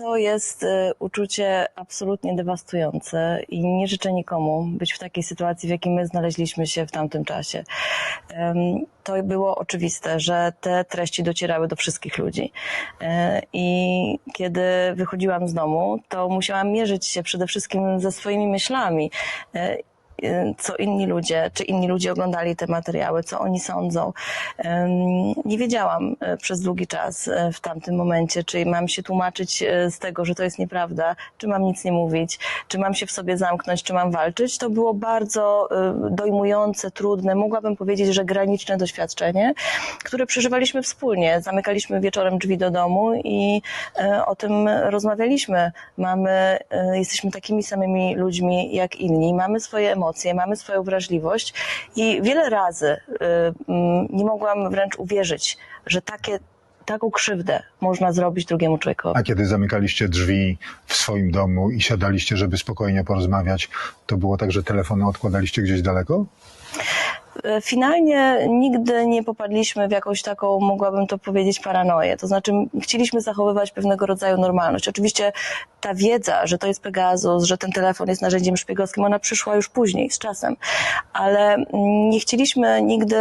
To jest y, uczucie absolutnie dewastujące i nie życzę nikomu być w takiej sytuacji, w jakiej my znaleźliśmy się w tamtym czasie. To było oczywiste, że te treści docierały do wszystkich ludzi. E, I kiedy wychodziłam z domu, to musiałam mierzyć się przede wszystkim ze swoimi myślami. Y, co inni ludzie, czy inni ludzie oglądali te materiały, co oni sądzą. Nie wiedziałam e, przez długi czas e, w tamtym momencie, czy mam się tłumaczyć e, z tego, że to jest nieprawda, czy mam nic nie mówić, czy mam się w sobie zamknąć, czy mam walczyć. To było bardzo dojmujące, trudne, mogłabym powiedzieć, że graniczne doświadczenie, które przeżywaliśmy wspólnie. Zamykaliśmy wieczorem drzwi do domu i o tym rozmawialiśmy. Mamy, jesteśmy takimi samymi ludźmi jak inni, mamy swoje emocje, mamy swoją wrażliwość i wiele razy e, mm, nie mogłam wręcz uwierzyć, że takie, taką krzywdę można zrobić drugiemu człowiekowi. A kiedy zamykaliście drzwi w swoim domu i siadaliście, żeby spokojnie porozmawiać, to było tak, że telefony odkładaliście gdzieś daleko? E, Finalnie nigdy nie popadliśmy w jakąś taką, mogłabym to powiedzieć, paranoję. To znaczy, chcieliśmy zachowywać pewnego rodzaju normalność. Oczywiście ta wiedza, że to jest Pegasus, że ten telefon jest narzędziem szpiegowskim, ona przyszła już później, z czasem. Ale mm, nie chcieliśmy nigdy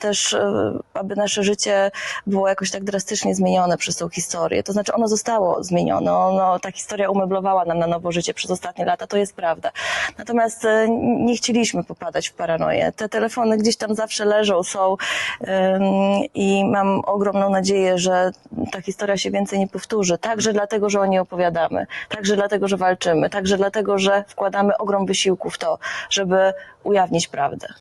też, e, aby nasze życie było jakoś tak drastycznie zmienione przez tą historię. To znaczy, ono zostało zmienione. Ono, ta historia umeblowała nam na nowo życie przez ostatnie lata, to jest prawda. Natomiast e, nie chcieliśmy popadać w paranoję. Te telefony gdzieś tam zawsze leżą, są i mam ogromną nadzieję, że ta historia się więcej nie powtórzy. Także dlatego, że o niej opowiadamy, także dlatego, że walczymy, także dlatego, że wkładamy ogrom wysiłku w to, żeby ujawnić prawdę.